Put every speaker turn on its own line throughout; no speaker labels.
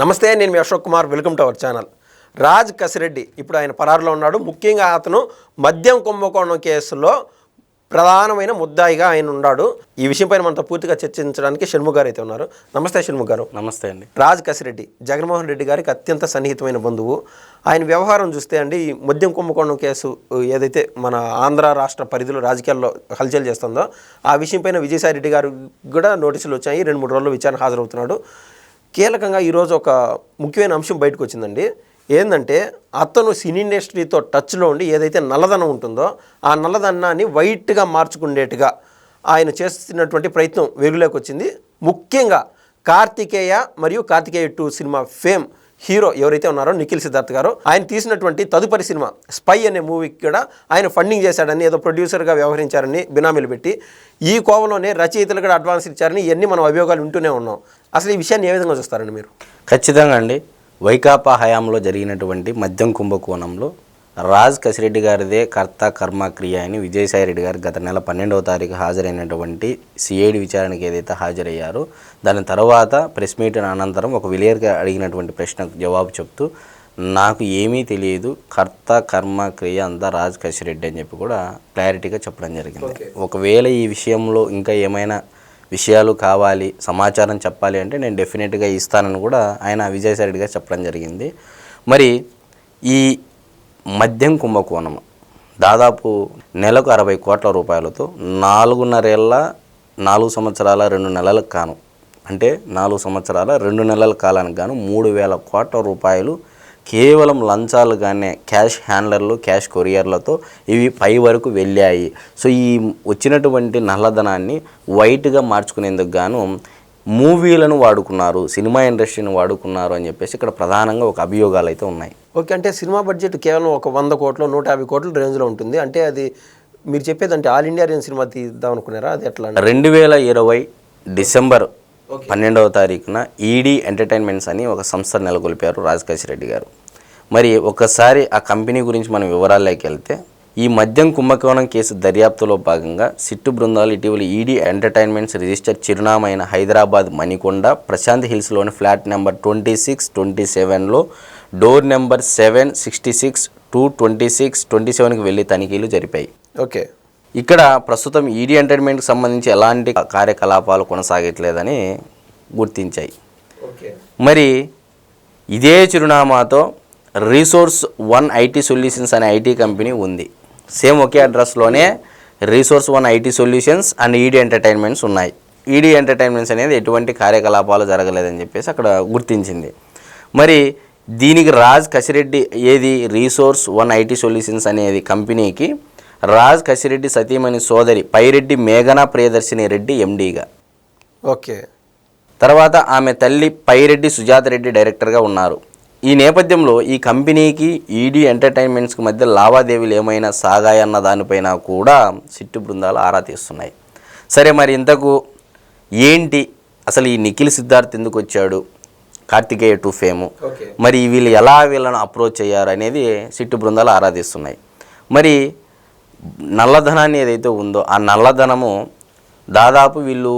నమస్తే నేను మీ Ashok Kumar. Welcome to our channel. Raj Kasireddy ఇప్పుడు ఆయన పరారులో ఉన్నాడు. ముఖ్యంగా అతను మద్యం కుంభకోణం కేసులో ప్రధానమైన ముద్దాయిగా ఆయన ఉన్నాడు. ఈ విషయంపైన మనతో పూర్తిగా చర్చించడానికి షణ్ముఖ్ గారు అయితే ఉన్నారు. నమస్తే షణ్ముఖ్ గారు.
నమస్తే అండి.
రాజ్ కసిరెడ్డి జగన్మోహన్ రెడ్డి గారికి అత్యంత సన్నిహితమైన బంధువు. ఆయన వ్యవహారం చూస్తే అండి ఈ మద్యం కుంభకోణం కేసు ఏదైతే మన ఆంధ్ర రాష్ట్ర పరిధిలో రాజకీయాల్లో హల్చల్ చేస్తుందో ఆ విషయంపైన విజయసాయి రెడ్డి గారు కూడా నోటీసులు వచ్చాయి. రెండు మూడు రోజులు విచారణ హాజరవుతున్నాడు. కీలకంగా ఈరోజు ఒక ముఖ్యమైన అంశం బయటకు వచ్చిందండి ఏంటంటే అతను సినీ ఇండస్ట్రీతో టచ్లో ఉండి ఏదైతే నల్లధనం ఉంటుందో ఆ నల్లధనాన్ని వైట్గా మార్చుకునేట్టుగా ఆయన చేస్తున్నటువంటి ప్రయత్నం వెలుగులోకి వచ్చింది. ముఖ్యంగా కార్తికేయ మరియు Karthikeya two cinema fame hero ఎవరైతే ఉన్నారో నిఖిల్ సిద్ధార్థ్ గారు ఆయన తీసినటువంటి తదుపరి సినిమా స్పై అనే మూవీకి కూడా ఆయన ఫండింగ్ చేశాడని ఏదో ప్రొడ్యూసర్గా వ్యవహరించారని బినామీలు పెట్టి ఈ కోవలోనే రచయితలు కూడా అడ్వాన్స్ ఇచ్చారని ఇవన్నీ మనం అభియోగాలు వింటూనే ఉన్నాం. అసలు ఈ విషయాన్ని ఏ విధంగా చూస్తారండి మీరు?
ఖచ్చితంగా అండి. వైకాపా హయాంలో జరిగినటువంటి మద్యం కుంభకోణంలో రాజ్ కసిరెడ్డి గారిదే కర్త కర్మ క్రియ అని విజయసాయి రెడ్డి గారు గత నెల పన్నెండవ తారీఖు హాజరైనటువంటి సిఐడి విచారణకి ఏదైతే హాజరయ్యారో దాని తర్వాత ప్రెస్ మీట్ అనంతరం ఒక విలేయర్గా అడిగినటువంటి ప్రశ్నకు జవాబు చెప్తూ నాకు ఏమీ తెలియదు కర్త కర్మ క్రియ అంతా రాజ్ కసిరెడ్డి అని చెప్పి కూడా క్లారిటీగా చెప్పడం జరిగింది. ఒకవేళ ఈ విషయంలో ఇంకా ఏమైనా విషయాలు కావాలి సమాచారం చెప్పాలి అంటే నేను డెఫినెట్గా ఇస్తానని కూడా ఆయన విజయసాయి రెడ్డి గారు చెప్పడం జరిగింది. మరి ఈ మద్యం కుంభకోణం దాదాపు నెలకు అరవై కోట్ల రూపాయలతో నాలుగున్నరేళ్ళ నాలుగు సంవత్సరాల రెండు నెలలకు కాను అంటే నాలుగు సంవత్సరాల రెండు నెలల కాలానికి గాను మూడు వేల కోట్ల రూపాయలు కేవలం లంచాలుగానే క్యాష్ హ్యాండ్లర్లు క్యాష్ కొరియర్లతో ఇవి పై వరకు వెళ్ళాయి. సో ఈ వచ్చినటువంటి నల్లధనాన్ని వైట్గా మార్చుకునేందుకు గాను మూవీలను వాడుకున్నారు సినిమా ఇండస్ట్రీని వాడుకున్నారు అని చెప్పేసి ఇక్కడ ప్రధానంగా ఒక అభియోగాలు అయితే ఉన్నాయి.
ఓకే అంటే సినిమా బడ్జెట్ కేవలం ఒక వంద కోట్లు నూట యాభై కోట్ల రేంజ్లో ఉంటుంది. అంటే అది మీరు చెప్పేది అంటే ఆల్ ఇండియా రేంజ్ సినిమా తీద్దాం అనుకున్నారా? అది ఎట్లా
రెండు వేల ఇరవై డిసెంబర్ పన్నెండవ తారీఖున ఈడీ ఎంటర్టైన్మెంట్స్ అని ఒక సంస్థ నెలకొల్పారు రాజకేశ్ రెడ్డి గారు. మరి ఒకసారి ఆ కంపెనీ గురించి మనం వివరాల్లోకి వెళ్తే ఈ మద్యం కుంభకోణం కేసు దర్యాప్తులో భాగంగా సిట్టు బృందాలు ఇటీవల ఈడీ ఎంటర్టైన్మెంట్స్ రిజిస్టర్ చిరునామా అయిన Hyderabad Manikonda Prashanth హిల్స్లోని flat number twenty six twenty సెవెన్లో door number seven sixty six two twenty six twenty సెవెన్కి వెళ్ళి తనిఖీలు జరిపాయి.
ఓకే.
ఇక్కడ ప్రస్తుతం ఈడీ ఎంటర్టైన్మెంట్కి సంబంధించి ఎలాంటి కార్యకలాపాలు కొనసాగట్లేదని గుర్తించాయి.
ఓకే.
మరి ఇదే చిరునామాతో రీసోర్స్ వన్ ఐటీ సొల్యూషన్స్ అనే ఐటీ కంపెనీ ఉంది. సేమ్ ఒకే అడ్రస్లోనే resource one IT solutions and ED entertainments ఉన్నాయి. ఈడీ ఎంటర్టైన్మెంట్స్ అనేది ఎటువంటి కార్యకలాపాలు జరగలేదని చెప్పేసి అక్కడ గుర్తించింది. మరి దీనికి రాజ్ కసిరెడ్డి ఏది? రీసోర్స్ వన్ ఐటీ సొల్యూషన్స్ అనేది కంపెనీకి రాజ్ కసిరెడ్డి సతీమణి సోదరి పైరెడ్డి మేఘనా ప్రియదర్శిని రెడ్డి ఎండీగా.
ఓకే.
తర్వాత ఆమె తల్లి పైరెడ్డి సుజాత రెడ్డి డైరెక్టర్గా ఉన్నారు. ఈ నేపథ్యంలో ఈ కంపెనీకి ఈడీ ఎంటర్టైన్మెంట్స్కి మధ్య లావాదేవీలు ఏమైనా సాగాయన్న దానిపైన కూడా సిట్టు బృందాలు ఆరా తీస్తున్నాయి. సరే మరి ఇంతకు ఏంటి? అసలు ఈ నిఖిల్ సిద్ధార్థ్ ఎందుకు వచ్చాడు? Karthikeya two fame. మరి వీళ్ళు ఎలా వీళ్ళను అప్రోచ్ అయ్యారు అనేది సిట్టు బృందాలు ఆరాధిస్తున్నాయి మరి నల్లధనాన్ని ఏదైతే ఉందో ఆ నల్లధనము దాదాపు వీళ్ళు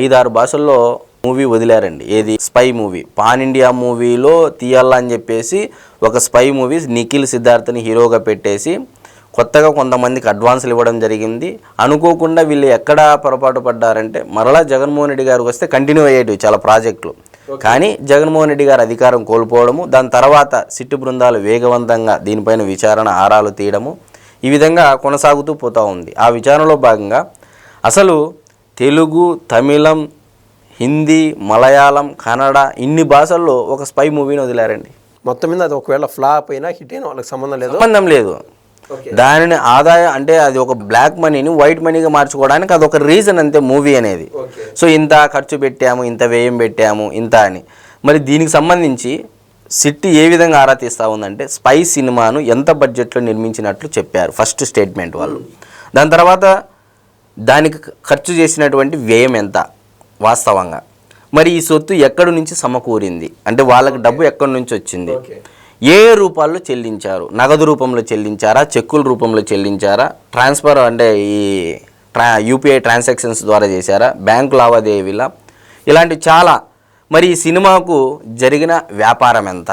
ఐదారు భాషల్లో మూవీ వదిలారండి. ఏది? Spy movie. పాన్ ఇండియా మూవీలో తీయాలని చెప్పేసి ఒక స్పై మూవీ నిఖిల్ సిద్ధార్థని హీరోగా పెట్టేసి కొత్తగా కొంతమందికి అడ్వాన్సులు ఇవ్వడం జరిగింది. అనుకోకుండా వీళ్ళు ఎక్కడ పొరపాటు పడ్డారంటే మరలా జగన్మోహన్ రెడ్డి గారికి వస్తే కంటిన్యూ అయ్యేటివి చాలా ప్రాజెక్టులు. కానీ జగన్మోహన్ రెడ్డి గారు అధికారం కోల్పోవడము దాని తర్వాత సిట్టు బృందాలు వేగవంతంగా దీనిపైన విచారణ ఆరాలు తీయడము ఈ విధంగా కొనసాగుతూ పోతూ ఉంది. ఆ విచారణలో భాగంగా అసలు తెలుగు తమిళం హిందీ మలయాళం కన్నడ ఇన్ని భాషల్లో ఒక స్పై మూవీని వదిలారండి.
మొత్తం మీద అది ఒకవేళ ఫ్లాప్ అయినా హిట్ అయినా వాళ్ళకి సంబంధం లేదు.
సంబంధం లేదు. దానిని ఆదాయం అంటే అది ఒక బ్లాక్ మనీని వైట్ మనీగా మార్చుకోవడానికి అది ఒక రీజన్ అంతే మూవీ అనేది. సో ఇంత ఖర్చు పెట్టాము ఇంత వ్యయం పెట్టాము ఇంత అని. మరి దీనికి సంబంధించి సిట్టి ఏ విధంగా ఆరా తీస్తూ ఉందంటే స్పై సినిమాను ఎంత బడ్జెట్లో నిర్మించినట్లు చెప్పారు ఫస్ట్ స్టేట్మెంట్ వాళ్ళు. దాని తర్వాత దానికి ఖర్చు చేసినటువంటి వ్యయం ఎంత? వాస్తవంగా. మరి ఈ సొత్తు ఎక్కడి నుంచి సమకూరింది? అంటే వాళ్ళకి డబ్బు ఎక్కడి నుంచి వచ్చింది? ఏ రూపాల్లో చెల్లించారు? నగదు రూపంలో చెల్లించారా? చెక్కుల రూపంలో చెల్లించారా? ట్రాన్స్ఫర్ అంటే ఈ ట్రా యూపీఐ ట్రాన్సాక్షన్స్ ద్వారా చేశారా? బ్యాంకు లావాదేవీల? ఇలాంటి చాలా. మరి ఈ సినిమాకు జరిగిన వ్యాపారం ఎంత?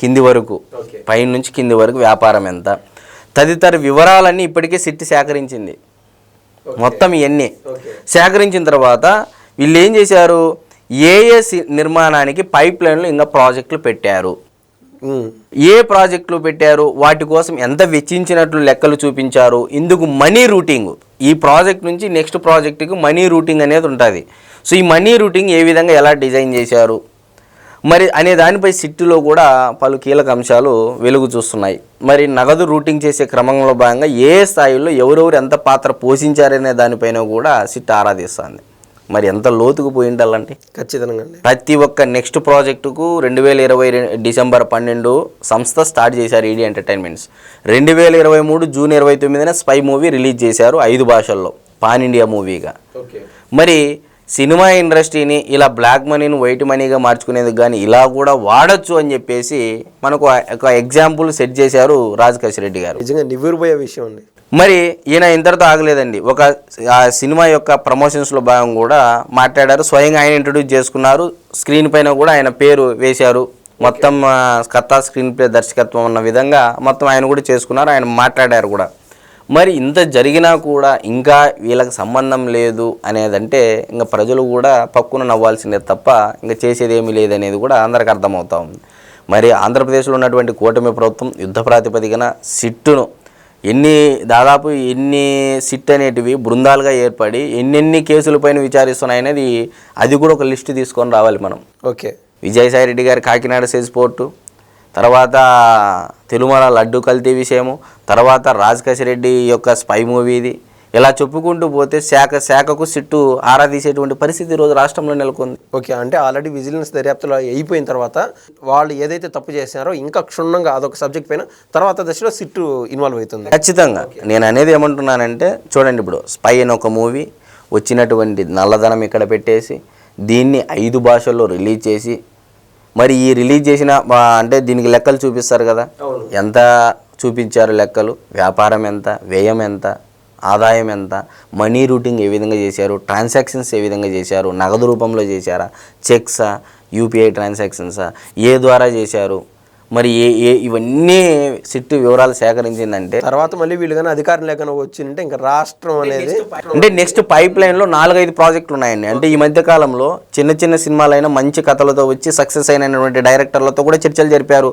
కింది వరకు.
ఓకే.
పైన నుంచి కింది వరకు వ్యాపారం ఎంత? తదితర వివరాలన్నీ ఇప్పటికే సిట్టి సేకరించింది. మొత్తం ఇవన్నీ. సేకరించిన తర్వాత వీళ్ళు ఏం చేశారు? ఏ ఏ సి- నిర్మాణానికి పైప్ లైన్లు ఇంకా ప్రాజెక్టులు పెట్టారు. ఏ ప్రాజెక్టులు పెట్టారు? వాటి కోసం ఎంత వెచ్చించినట్లు లెక్కలు చూపించారు? ఇందుకు మనీ రూటింగ్. ఈ ప్రాజెక్ట్ నుంచి నెక్స్ట్ ప్రాజెక్టుకి మనీ రూటింగ్ అనేది ఉంటుంది. సో ఈ మనీ రూటింగ్ ఏ విధంగా ఎలా డిజైన్ చేశారు? మరి అనే దానిపై సిట్టులో కూడా పలు కీలక అంశాలు వెలుగు చూస్తున్నాయి. మరి నగదు రూటింగ్ చేసే క్రమంలో భాగంగా ఏ స్థాయిలో ఎవరెవరు ఎంత పాత్ర పోషించారనే దానిపైన కూడా సిట్ ఆరాధిస్తుంది మరి ఎంత లోతుకు పోయి ఉండాలంటే
ఖచ్చితంగా
ప్రతి ఒక్క నెక్స్ట్ ప్రాజెక్టుకు రెండు వేల ఇరవై డిసెంబర్ పన్నెండు సంస్థ స్టార్ట్ చేశారు ఈడీ ఎంటర్టైన్మెంట్స్. రెండు వేల ఇరవై మూడు జూన్ ఇరవై తొమ్మిదిన స్పై మూవీ రిలీజ్ చేశారు ఐదు భాషల్లో పాన్ ఇండియా మూవీగా.
ఓకే.
మరి సినిమా ఇండస్ట్రీని ఇలా బ్లాక్ మనీని వైట్ మనీగా మార్చుకునేందుకు కానీ ఇలా కూడా వాడచ్చు అని చెప్పేసి మనకు ఒక ఎగ్జాంపుల్ సెట్ చేశారు రాజ్ రెడ్డి గారు.
నిజంగా నివ్వురుపోయే విషయం అండి.
మరి ఈయన ఇంతటితో ఆగలేదండి. ఒక ఆ సినిమా యొక్క ప్రమోషన్స్లో భాగం కూడా మాట్లాడారు. స్వయంగా ఆయన ఇంట్రడ్యూస్ చేసుకున్నారు. స్క్రీన్ పైన కూడా ఆయన పేరు వేశారు. మొత్తం కథ స్క్రీన్ ప్లే దర్శకత్వం ఉన్న విధంగా మొత్తం ఆయన కూడా చేసుకున్నారు. ఆయన మాట్లాడారు కూడా. మరి ఇంత జరిగినా కూడా ఇంకా వీళ్ళకి సంబంధం లేదు అనేదంటే ఇంకా ప్రజలు కూడా పక్కున నవ్వాల్సిందే తప్ప ఇంకా చేసేది ఏమీ లేదనేది కూడా అందరికి అర్థమవుతా ఉంది. మరి ఆంధ్రప్రదేశ్లో ఉన్నటువంటి కూటమి ప్రభుత్వం యుద్ధ ప్రాతిపదికన సిట్టును ఎన్ని దాదాపు ఎన్ని సిట్ అనేటివి బృందాలుగా ఏర్పడి ఎన్నెన్ని కేసులపైన విచారిస్తున్నాయి అనేది అది కూడా ఒక లిస్టు తీసుకొని రావాలి మనం.
ఓకే.
విజయసాయి రెడ్డి గారి కాకినాడ సెజ్ పోర్టు తర్వాత తిరుమల లడ్డు కల్తీ విషయము తర్వాత రాజ్ రెడ్డి యొక్క స్పై మూవీది ఇలా చెప్పుకుంటూ పోతే శాఖ శాఖకు సిట్టు ఆరా తీసేటువంటి పరిస్థితి ఈరోజు రాష్ట్రంలో నెలకొంది.
ఓకే అంటే ఆల్రెడీ విజిలెన్స్ దర్యాప్తులో అయిపోయిన తర్వాత వాళ్ళు ఏదైతే తప్పు చేశారో ఇంకా క్షుణ్ణంగా అదొక సబ్జెక్ట్ పైన తర్వాత దశలో సిట్టు ఇన్వాల్వ్ అవుతుంది.
ఖచ్చితంగా. నేను అనేది ఏమంటున్నానంటే చూడండి ఇప్పుడు స్పై అని ఒక మూవీ వచ్చినటువంటి నల్లధనం ఇక్కడ పెట్టేసి దీన్ని ఐదు భాషల్లో రిలీజ్ చేసి మరి ఈ రిలీజ్ చేసిన అంటే దీనికి లెక్కలు చూపిస్తారు కదా. ఎంత చూపించారు లెక్కలు? వ్యాపారం ఎంత? వ్యయం ఎంత? ఆదాయం ఎంత? మనీ రూటింగ్ ఏ విధంగా చేశారు? ట్రాన్సాక్షన్స్ ఏ విధంగా చేశారు? నగదు రూపంలో చేశారా? చెక్సా? యూపీఐ ట్రాన్సాక్షన్సా? ఏ ద్వారా చేశారు? మరి ఏ ఏ ఇవన్నీ సిట్టు వివరాలు సేకరించిందంటే
తర్వాత మళ్ళీ వీళ్ళు కానీ అధికారం లేకుండా వచ్చిందంటే ఇంకా రాష్ట్రం అనేది
అంటే నెక్స్ట్ పైప్ లైన్లో నాలుగైదు ప్రాజెక్టులు ఉన్నాయండి. అంటే ఈ మధ్య కాలంలో చిన్న చిన్న సినిమాలైన మంచి కథలతో వచ్చి సక్సెస్ అయినటువంటి డైరెక్టర్లతో కూడా చర్చలు జరిపారు.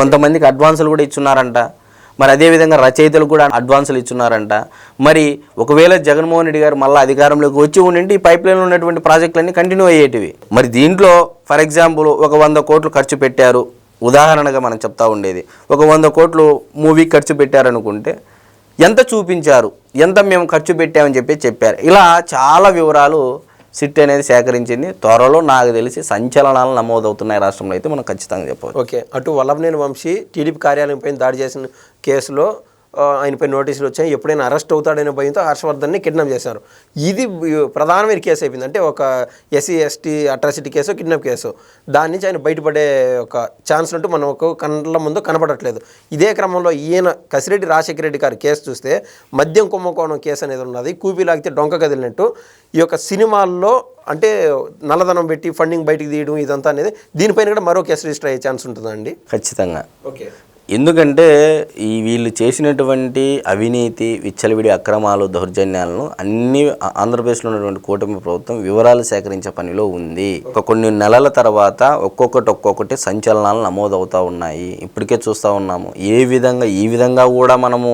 కొంతమందికి అడ్వాన్సులు కూడా ఇచ్చున్నారంట. మరి అదేవిధంగా రచయితలకు కూడా అడ్వాన్సులు ఇచ్చున్నారంట. మరి ఒకవేళ జగన్మోహన్ రెడ్డి గారు మళ్ళీ అధికారంలోకి వచ్చి ఉండింటే ఈ పైప్ లైన్లో ఉన్నటువంటి ప్రాజెక్టులన్నీ కంటిన్యూ అయ్యేటివి. మరి దీంట్లో ఫర్ ఎగ్జాంపుల్ ఒక వంద కోట్లు ఖర్చు పెట్టారు. ఉదాహరణగా మనం చెప్తా ఉండేది. ఒక వంద కోట్లు మూవీ ఖర్చు పెట్టారనుకుంటే ఎంత చూపించారు? ఎంత మేము ఖర్చు పెట్టామని చెప్పి చెప్పారు. ఇలా చాలా వివరాలు సిట్ అనేది సేకరించింది. త్వరలో నాకు తెలిసి సంచలనాలు నమోదవుతున్నాయి రాష్ట్రంలో అయితే మనం ఖచ్చితంగా చెప్పవచ్చు.
ఓకే. అటు వల్లభనేని వంశీ టీడీపీ కార్యాలయం పైన దాడి చేసిన కేసులో ఆయనపై నోటీసులు వచ్చాయి. ఎప్పుడైనా అరెస్ట్ అవుతాడనే భయంతో హర్షవర్ధన్ని కిడ్నాప్ చేశారు. ఇది ప్రధానమైన కేసు అయిపోయింది. అంటే ఒక SC ST atrocity case kidnap case దాని నుంచి ఆయన బయటపడే ఒక ఛాన్స్ అంటూ మనం ఒక కళ్ళ ముందు కనపడట్లేదు ఇదే క్రమంలో ఈయన కసిరెడ్డి రాజశేఖర రెడ్డి గారి కేసు చూస్తే మద్యం కుంభకోణం కేసు అనేది ఉన్నది. కూపీ లాగితే డొంక కదిలినట్టు. ఈ యొక్క సినిమాల్లో అంటే నల్లధనం పెట్టి ఫండింగ్ బయటికి తీయడం ఇదంతా అనేది దీనిపైన కూడా మరో కేసు రిజిస్టర్ అయ్యే ఛాన్స్ ఉంటుందండి
ఖచ్చితంగా.
ఓకే.
ఎందుకంటే ఈ వీళ్ళు చేసినటువంటి అవినీతి విచ్చలవిడి అక్రమాలు దౌర్జన్యాలను అన్ని ఆంధ్రప్రదేశ్లో ఉన్నటువంటి కూటమి ప్రభుత్వం వివరాలు సేకరించే పనిలో ఉంది. ఒక కొన్ని నెలల తర్వాత ఒక్కొక్కటి ఒక్కొక్కటి సంచలనాలు నమోదవుతూ ఉన్నాయి. ఇప్పటికే చూస్తూ ఉన్నాము. ఏ విధంగా ఈ విధంగా కూడా మనము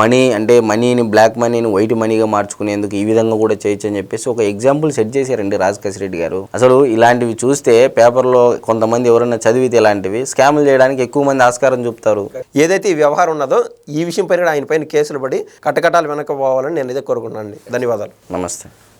మనీ అంటే మనీని బ్లాక్ మనీని వైట్ మనీగా మార్చుకునేందుకు ఈ విధంగా కూడా చేయొచ్చు అని చెప్పేసి ఒక ఎగ్జాంపుల్ సెట్ చేశారండి రాజకేశ్ రెడ్డి గారు. అసలు ఇలాంటివి చూస్తే పేపర్లో కొంతమంది ఎవరైనా చదివితే ఇలాంటివి స్కాములు చేయడానికి ఎక్కువ మంది ఆస్కారం చూపుతారు.
ఏదైతే ఈ వ్యవహారం ఉన్నదో ఈ విషయం పైన ఆయన పైన కేసులు పడి కట్టకట్టాలు వెనక పోవాలని నేను ఇదే కోరుకున్నాను ధన్యవాదాలు.
నమస్తే.